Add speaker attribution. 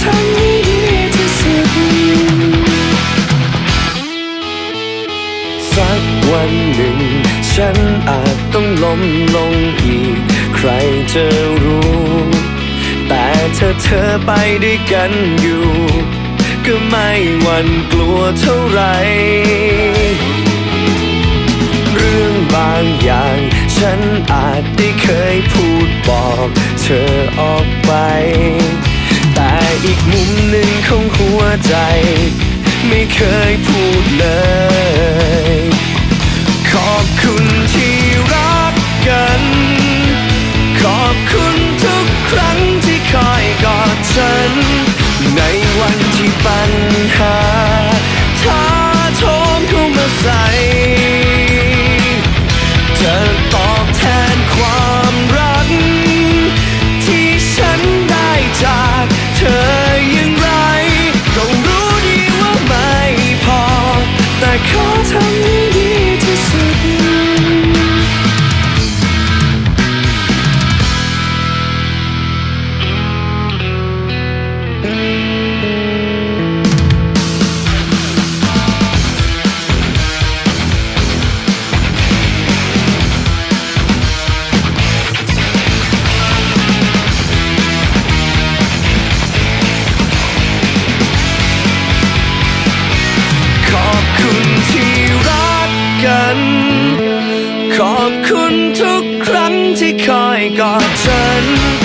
Speaker 1: ทำให้ดีที่สุดสักวันหนึ่ง ฉันอาจต้องล้มลงอีก ใครจะรู้ แต่เธอเธอไปด้วยกันอยู่ ก็ไม่หวั่นกลัวเท่าไหร่เรื่องบางอย่าง ฉันอาจได้เคยพูดบอก เธอออกไป ใจ ไม่เคยพูดเลย ขอบคุณทุกครั้งที่คอยกอดฉัน